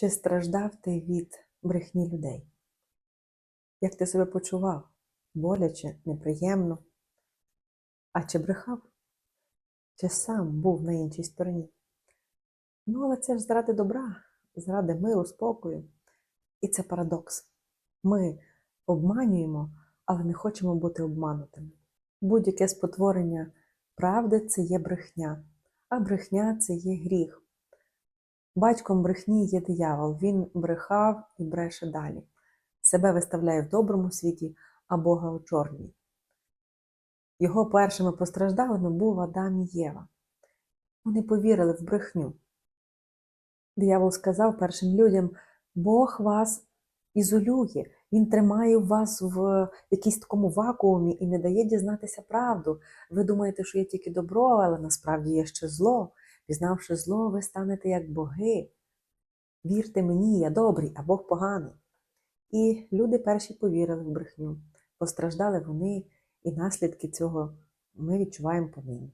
Чи страждав ти від брехні людей? Як ти себе почував? Боляче, неприємно? А чи брехав? Чи сам був на іншій стороні? Ну, але це ж заради добра, заради миру, спокою. І це парадокс. Ми обманюємо, але не хочемо бути обманутими. Будь-яке спотворення правди це є брехня, а брехня це є гріх. Батьком брехні є диявол, він брехав і бреше далі. Себе виставляє в доброму світі, а Бога у чорній. Його першими постраждалими був Адам і Єва. Вони повірили в брехню. Диявол сказав першим людям: Бог вас ізолює, Він тримає вас в якійсь такому вакуумі і не дає дізнатися правду. Ви думаєте, що є тільки добро, але насправді є ще зло. Пізнавши зло, ви станете як боги. Вірте мені, я добрий, а Бог поганий. І люди перші повірили в брехню. Постраждали вони, і наслідки цього ми відчуваємо понині.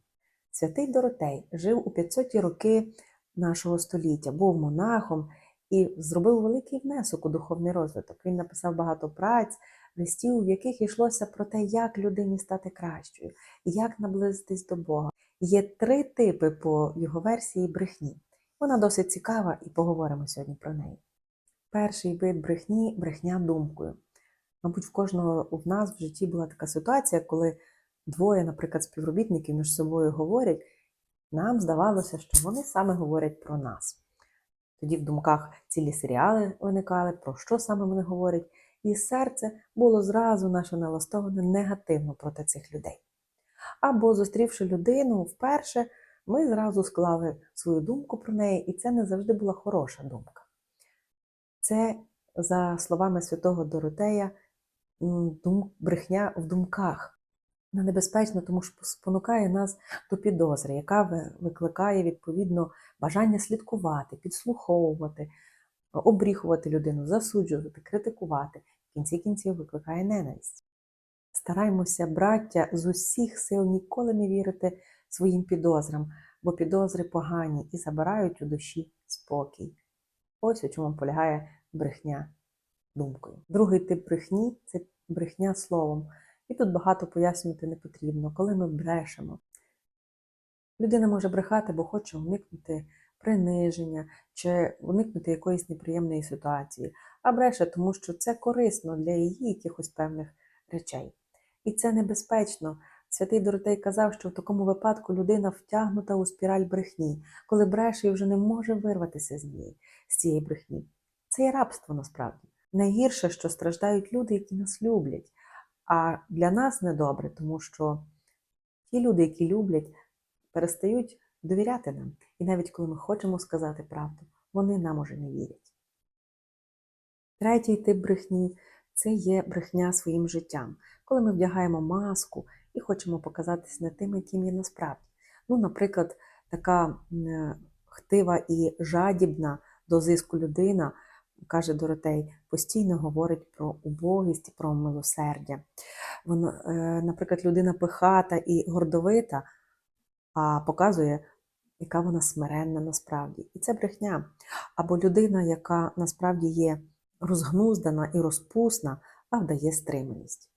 Святий Доротей жив у 500-ті роки нашого століття, був монахом і зробив великий внесок у духовний розвиток. Він написав багато праць, листів, в яких йшлося про те, як людині стати кращою, як наблизитись до Бога. Є три типи по його версії брехні. Вона досить цікава, і поговоримо сьогодні про неї. Перший вид брехні брехня думкою. Мабуть, в кожного в нас в житті була така ситуація, коли двоє, наприклад, співробітників між собою говорять, нам здавалося, що вони саме говорять про нас. Тоді в думках цілі серіали виникали, про що саме вони говорять, і серце було зразу наше налаштоване негативно проти цих людей. Або, зустрівши людину вперше, ми зразу склали свою думку про неї, і це не завжди була хороша думка. Це, за словами святого Доротея, брехня в думках. Вона небезпечна, тому що спонукає нас до підозри, яка викликає відповідно бажання слідкувати, підслуховувати, обріхувати людину, засуджувати, критикувати. В кінці кінців викликає ненависть. Стараймося, браття, з усіх сил ніколи не вірити своїм підозрам, бо підозри погані і забирають у душі спокій. Ось у чому полягає брехня думкою. Другий тип брехні це брехня словом. І тут багато пояснювати не потрібно, коли ми брешемо. Людина може брехати, бо хоче уникнути приниження чи уникнути якоїсь неприємної ситуації, а бреше, тому що це корисно для її якихось певних речей. І це небезпечно. Святий Доротей казав, що в такому випадку людина втягнута у спіраль брехні, коли бреше і вже не може вирватися з неї, з цієї брехні. Це є рабство насправді. Найгірше, що страждають люди, які нас люблять. А для нас недобре, тому що ті люди, які люблять, перестають довіряти нам. І навіть коли ми хочемо сказати правду, вони нам уже не вірять. Третій тип брехні це є брехня своїм життям, коли ми вдягаємо маску і хочемо показатися не тим, яким є насправді. Ну, наприклад, така хтива і жадібна до зиску людина каже Доротей, постійно говорить про убогість про милосердя. Воно, е, наприклад, людина пихата і гордовита, а показує, яка вона смиренна насправді. І це брехня. Або людина, яка насправді є розгнуздана і розпусна, а вдає стриманість.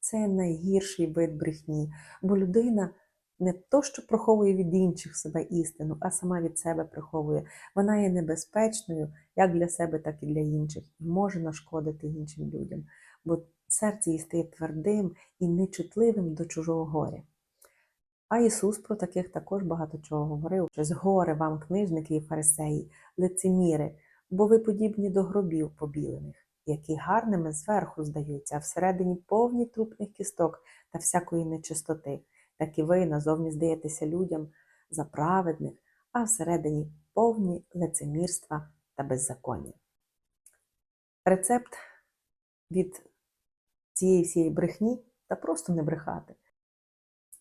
Це найгірший вид брехні, бо людина не то, що приховує від інших себе істину, а сама від себе приховує. Вона є небезпечною як для себе, так і для інших, і може нашкодити іншим людям, бо серце її стає твердим і нечутливим до чужого горя. А Ісус про таких також багато чого говорив, що з горе вам, книжники і фарисеї, лицеміри, бо ви подібні до гробів побілених, які гарними зверху здаються, а всередині повні трупних кісток та всякої нечистоти так і ви назовні здаєтеся людям за праведних, а всередині повні лицемірства та беззаконня. Рецепт від цієї всієї брехні та просто не брехати.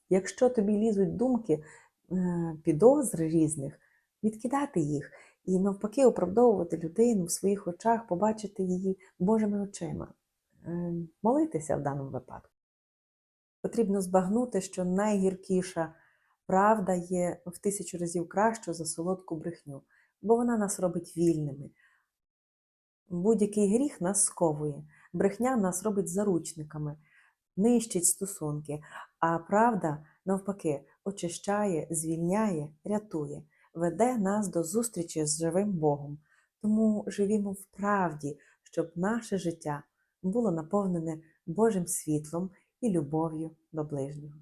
Якщо тобі лізуть думки, е, підозри різних, відкидати їх і навпаки оправдовувати людину в своїх очах, побачити її Божими очима, е, молитися в даному випадку. Потрібно збагнути, що найгіркіша правда є в тисячу разів краща за солодку брехню, бо вона нас робить вільними. Будь-який гріх нас сковує, брехня нас робить заручниками, нищить стосунки, а правда, навпаки, очищає, звільняє, рятує, веде нас до зустрічі з живим Богом. Тому живімо в правді, щоб наше життя було наповнене Божим світлом і любов'ю до ближнього.